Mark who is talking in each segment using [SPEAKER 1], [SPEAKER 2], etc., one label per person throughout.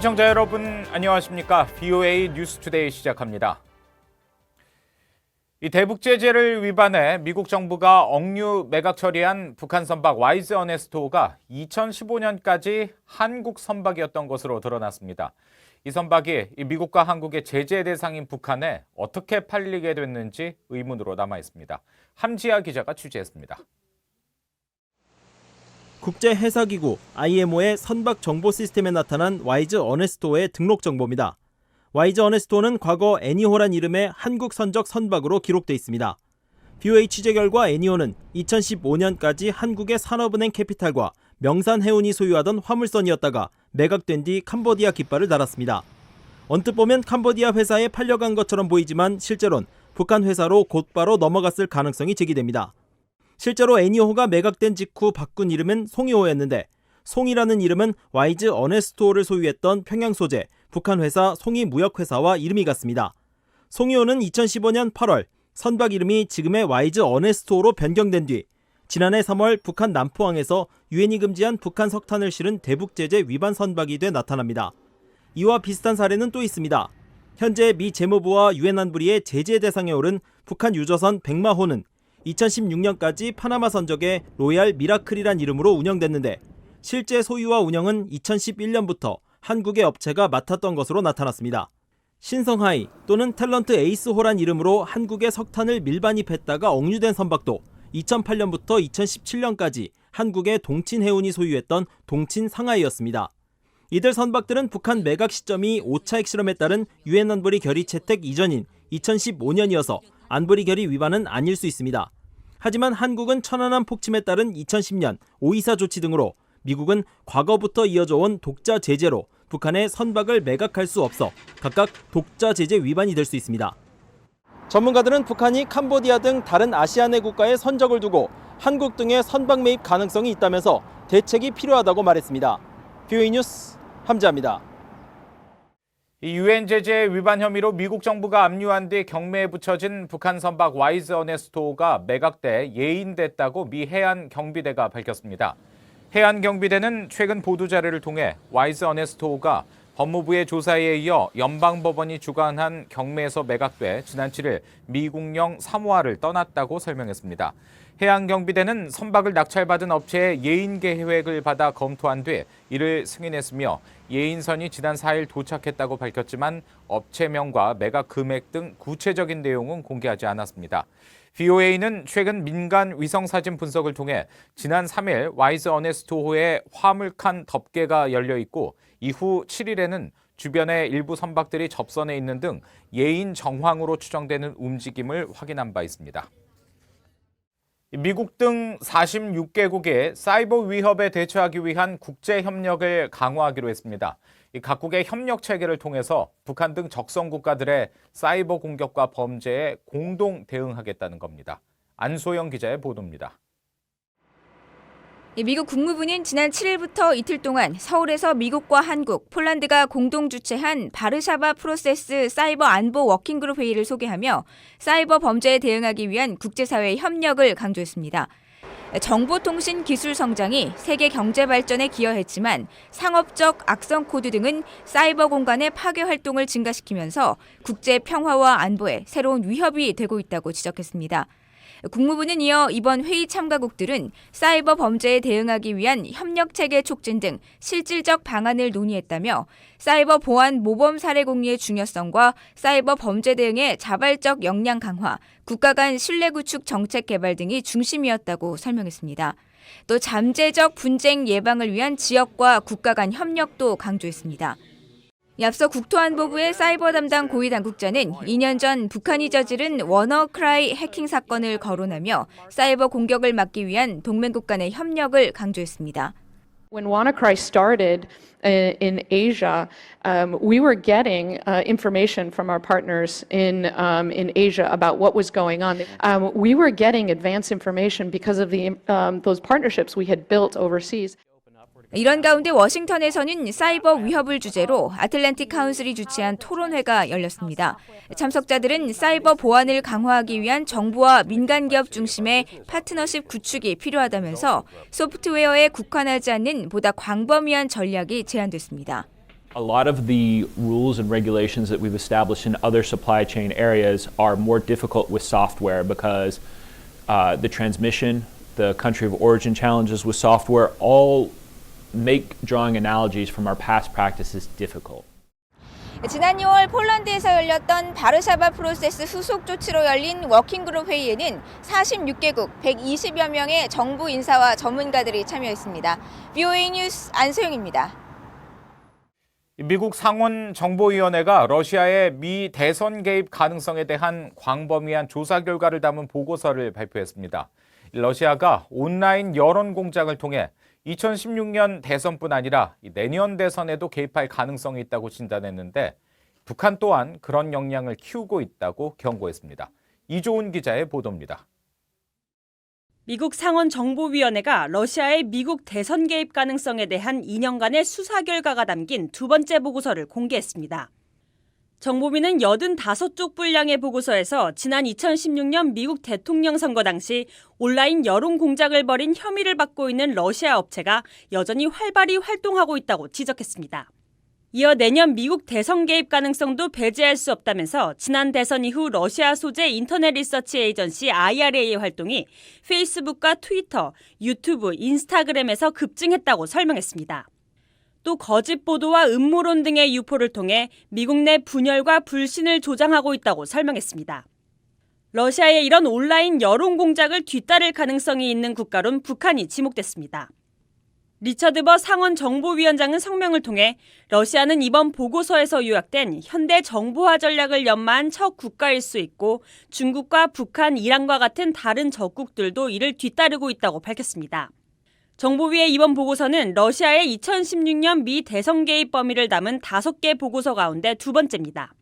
[SPEAKER 1] 시청자 여러분 안녕하십니까? BOA 뉴스투데이 시작합니다. 이 대북 제재를 위반해 미국 정부가 억류 매각 처리한 북한 선박 와이즈 어네스토가 2015년까지 한국 선박이었던 것으로 드러났습니다. 이 선박이 이 미국과 한국의 제재 대상인 북한에 어떻게 팔리게 됐는지 의문으로 남아 있습니다. 함지아 기자가 취재했습니다.
[SPEAKER 2] 국제 해사기구 IMO의 선박 정보 시스템에 나타난 와이즈 어네스토의 등록 정보입니다. 와이즈 어네스토는 과거 애니호란 이름의 한국 선적 선박으로 기록돼 있습니다. BOA 취재 결과 애니호는 2015년까지 한국의 산업은행 캐피탈과 명산해운이 소유하던 화물선이었다가 매각된 뒤 캄보디아 깃발을 달았습니다. 언뜻 보면 캄보디아 회사에 팔려간 것처럼 보이지만 실제론 북한 회사로 곧바로 넘어갔을 가능성이 제기됩니다. 실제로 애니호가 매각된 직후 바꾼 이름은 송이호였는데 송이라는 이름은 와이즈 어네스토를 소유했던 평양 소재 북한 회사 송이 무역회사와 이름이 같습니다. 송이호는 2015년 8월 선박 이름이 지금의 와이즈 어네스토로 변경된 뒤 지난해 3월 북한 남포항에서 유엔이 금지한 북한 석탄을 실은 대북 제재 위반 선박이 돼 나타납니다. 이와 비슷한 사례는 또 있습니다. 현재 미 재무부와 유엔 안보리의 제재 대상에 오른 북한 유조선 백마호는 2016년까지 파나마 선적의 로얄 미라클이란 이름으로 운영됐는데 실제 소유와 운영은 2011년부터 한국의 업체가 맡았던 것으로 나타났습니다. 신성하이 또는 탤런트 에이스호란 이름으로 한국의 석탄을 밀반입했다가 억류된 선박도 2008년부터 2017년까지 한국의 동친해운이 소유했던 동친상하이였습니다. 이들 선박들은 북한 매각 시점이 5차 핵실험에 따른 유엔 안보리 결의 채택 이전인 2015년이어서 안보리 결의 위반은 아닐 수 있습니다. 하지만 한국은 천안함 폭침에 따른 2010년 524 조치 등으로 미국은 과거부터 이어져 온 독자 제재로 북한의 선박을 매각할 수 없어 각각 독자 제재 위반이 될 수 있습니다. 전문가들은 북한이 캄보디아 등 다른 아시아내 국가의 선적을 두고 한국 등의 선박 매입 가능성이 있다면서 대책이 필요하다고 말했습니다. 뷰이 뉴스 함지아입니다.
[SPEAKER 1] 이 유엔 제재 위반 혐의로 미국 정부가 압류한 뒤 경매에 붙여진 북한 선박 와이즈 어네스토가 매각돼 예인됐다고 미 해안 경비대가 밝혔습니다. 해안 경비대는 최근 보도 자료를 통해 와이즈 어네스토가 법무부의 조사에 이어 연방법원이 주관한 경매에서 매각돼 지난 7일 미국령 사모아를 떠났다고 설명했습니다. 해양경비대는 선박을 낙찰받은 업체의 예인 계획을 받아 검토한 뒤 이를 승인했으며 예인선이 지난 4일 도착했다고 밝혔지만 업체명과 매각 금액 등 구체적인 내용은 공개하지 않았습니다. VOA는 최근 민간 위성 사진 분석을 통해 지난 3일 와이즈 어네스토호에 화물칸 덮개가 열려 있고 이후 7일에는 주변의 일부 선박들이 접선해 있는 등 예인 정황으로 추정되는 움직임을 확인한 바 있습니다. 미국 등 46개국이 사이버 위협에 대처하기 위한 국제 협력을 강화하기로 했습니다. 각국의 협력 체계를 통해서 북한 등 적성 국가들의 사이버 공격과 범죄에 공동 대응하겠다는 겁니다. 안소영 기자의 보도입니다.
[SPEAKER 3] 미국 국무부는 지난 7일부터 이틀 동안 서울에서 미국과 한국, 폴란드가 공동 주최한 바르샤바 프로세스 사이버 안보 워킹그룹 회의를 소개하며 사이버 범죄에 대응하기 위한 국제사회의 협력을 강조했습니다. 정보통신 기술 성장이 세계 경제 발전에 기여했지만 상업적 악성 코드 등은 사이버 공간의 파괴 활동을 증가시키면서 국제 평화와 안보에 새로운 위협이 되고 있다고 지적했습니다. 국무부는 이어 이번 회의 참가국들은 사이버 범죄에 대응하기 위한 협력 체계 촉진 등 실질적 방안을 논의했다며 사이버 보안 모범 사례 공유의 중요성과 사이버 범죄 대응의 자발적 역량 강화, 국가 간 신뢰 구축 정책 개발 등이 중심이었다고 설명했습니다. 또 잠재적 분쟁 예방을 위한 지역과 국가 간 협력도 강조했습니다. 앞서 국토안보부의 사이버 담당 고위 당국자는 2년 전 북한이 저지른 워너크라이 해킹 사건을 거론하며 사이버 공격을 막기 위한 동맹국 간의 협력을 강조했습니다.
[SPEAKER 4] When WannaCry started uh, in Asia, um, we were getting uh, information from our partners in, um, in Asia about what was going on. Um, we were getting advance information because of the, um, those partnerships we had built overseas.
[SPEAKER 3] 이런 가운데 워싱턴에서는 사이버 위협을 주제로 아틀랜틱 카운슬이 주최한 토론회가 열렸습니다. 참석자들은 사이버 보안을 강화하기 위한 정부와 민간 기업 중심의 파트너십 구축이 필요하다면서 소프트웨어에 국한하지 않는 보다 광범위한 전략이 제안됐습니다.
[SPEAKER 5] A lot of the rules and regulations that we've established in other supply chain areas are more difficult with software because uh, the transmission, the country of origin challenges with software all make drawing analogies from our past practices difficult.
[SPEAKER 3] 지난 6월 폴란드에서 열렸던 바르샤바 프로세스 후속 조치로 열린 워킹그룹 회의에는 46개국 120여 명의 정부 인사와 전문가들이 참여했습니다. VOA 뉴스 안소영입니다.
[SPEAKER 1] 미국 상원 정보위원회가 러시아의 미 대선 개입 가능성에 대한 광범위한 조사 결과를 담은 보고서를 발표했습니다. 러시아가 온라인 여론 공작을 통해 2016년 대선뿐 아니라 내년 대선에도 개입할 가능성이 있다고 진단했는데 북한 또한 그런 역량을 키우고 있다고 경고했습니다. 이조은 기자의 보도입니다.
[SPEAKER 6] 미국 상원 정보위원회가 러시아의 미국 대선 개입 가능성에 대한 2년간의 수사 결과가 담긴 두 번째 보고서를 공개했습니다. 정보위는 85쪽 분량의 보고서에서 지난 2016년 미국 대통령 선거 당시 온라인 여론 공작을 벌인 혐의를 받고 있는 러시아 업체가 여전히 활발히 활동하고 있다고 지적했습니다. 이어 내년 미국 대선 개입 가능성도 배제할 수 없다면서 지난 대선 이후 러시아 소재 인터넷 리서치 에이전시 IRA의 활동이 페이스북과 트위터, 유튜브, 인스타그램에서 급증했다고 설명했습니다. 또 거짓 보도와 음모론 등의 유포를 통해 미국 내 분열과 불신을 조장하고 있다고 설명했습니다. 러시아의 이런 온라인 여론 공작을 뒤따를 가능성이 있는 국가론 북한이 지목됐습니다. 리처드 버 상원 정보위원장은 성명을 통해 러시아는 이번 보고서에서 요약된 현대 정보화 전략을 연마한 첫 국가일 수 있고 중국과 북한, 이란과 같은 다른 적국들도 이를 뒤따르고 있다고 밝혔습니다. 정보위의 이번 보고서는 러시아의 2016년 미 대선 개입 범위를 담은 다섯 개 보고서 가운데 두 번째입니다.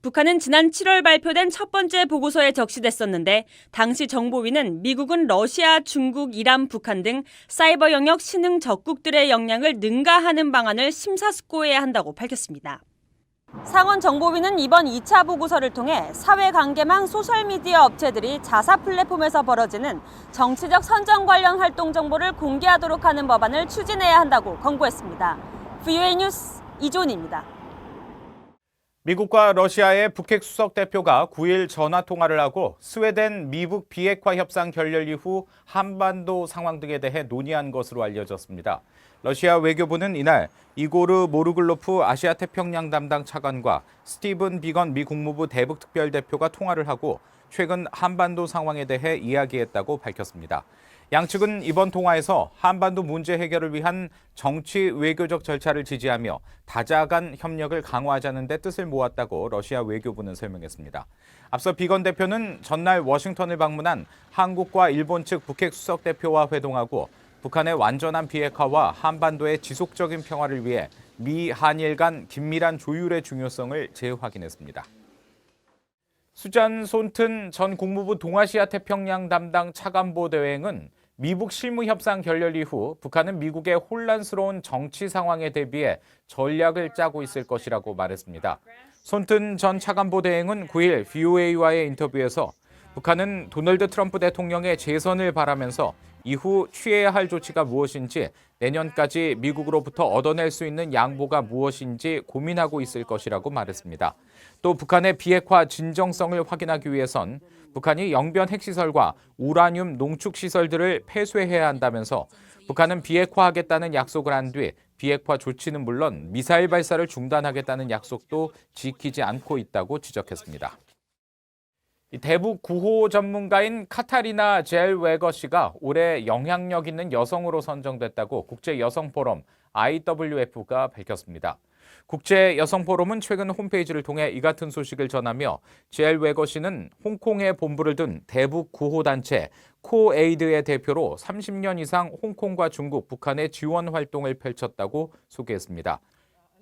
[SPEAKER 6] 북한은 지난 7월 발표된 첫 번째 보고서에 적시됐었는데 당시 정보위는 미국은 러시아, 중국, 이란, 북한 등 사이버 영역 신흥 적국들의 역량을 능가하는 방안을 심사숙고해야 한다고 밝혔습니다. 상원 정보위는 이번 2차 보고서를 통해 사회관계망 소셜미디어 업체들이 자사 플랫폼에서 벌어지는 정치적 선정 관련 활동 정보를 공개하도록 하는 법안을 추진해야 한다고 권고했습니다. VOA 뉴스 이존입니다.
[SPEAKER 1] 미국과 러시아의 북핵 수석 대표가 9일 전화 통화를 하고 스웨덴 미북 비핵화 협상 결렬 이후 한반도 상황 등에 대해 논의한 것으로 알려졌습니다. 러시아 외교부는 이날 이고르 모르글로프 아시아 태평양 담당 차관과 스티븐 비건 미 국무부 대북 특별 대표가 통화를 하고 최근 한반도 상황에 대해 이야기했다고 밝혔습니다. 양측은 이번 통화에서 한반도 문제 해결을 위한 정치 외교적 절차를 지지하며 다자 간 협력을 강화하자는 데 뜻을 모았다고 러시아 외교부는 설명했습니다. 앞서 비건 대표는 전날 워싱턴을 방문한 한국과 일본 측 북핵 수석 대표와 회동하고 북한의 완전한 비핵화와 한반도의 지속적인 평화를 위해 미 한일 간 긴밀한 조율의 중요성을 재확인했습니다. 수잔 손튼 전 국무부 동아시아 태평양 담당 차관보 대행은 미북 실무 협상 결렬 이후 북한은 미국의 혼란스러운 정치 상황에 대비해 전략을 짜고 있을 것이라고 말했습니다. 손튼 전 차관보 대행은 9일 VOA와의 인터뷰에서 북한은 도널드 트럼프 대통령의 재선을 바라면서 이후 취해야 할 조치가 무엇인지 내년까지 미국으로부터 얻어낼 수 있는 양보가 무엇인지 고민하고 있을 것이라고 말했습니다. 또 북한의 비핵화 진정성을 확인하기 위해선 북한이 영변 핵시설과 우라늄 농축 시설들을 폐쇄해야 한다면서 북한은 비핵화하겠다는 약속을 한 뒤 비핵화 조치는 물론 미사일 발사를 중단하겠다는 약속도 지키지 않고 있다고 지적했습니다. 이 대북 구호 전문가인 카타리나 젤 웨거 씨가 올해 영향력 있는 여성으로 선정됐다고 국제 여성 포럼 IWF가 밝혔습니다. 국제 여성 포럼은 최근 홈페이지를 통해 이 같은 소식을 전하며 젤 웨거 씨는 홍콩에 본부를 둔 대북 구호 단체 코에이드의 대표로 30년 이상 홍콩과 중국, 북한의 지원 활동을 펼쳤다고 소개했습니다.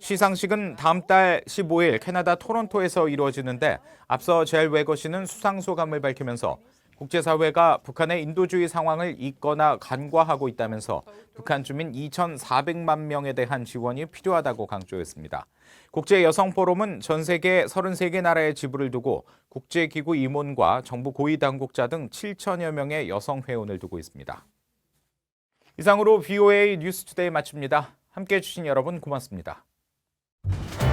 [SPEAKER 1] 시상식은 다음 달 15일 캐나다 토론토에서 이루어지는데 앞서 젤 웨거 씨는 수상 소감을 밝히면서 국제사회가 북한의 인도주의 상황을 잊거나 간과하고 있다면서 북한 주민 2,400만 명에 대한 지원이 필요하다고 강조했습니다. 국제여성포럼은 전 세계 33개 나라의 지부를 두고 국제기구 임원과 정부 고위 당국자 등 7천여 명의 여성 회원을 두고 있습니다. 이상으로 VOA 뉴스투데이 마칩니다. 함께해 주신 여러분 고맙습니다. 네.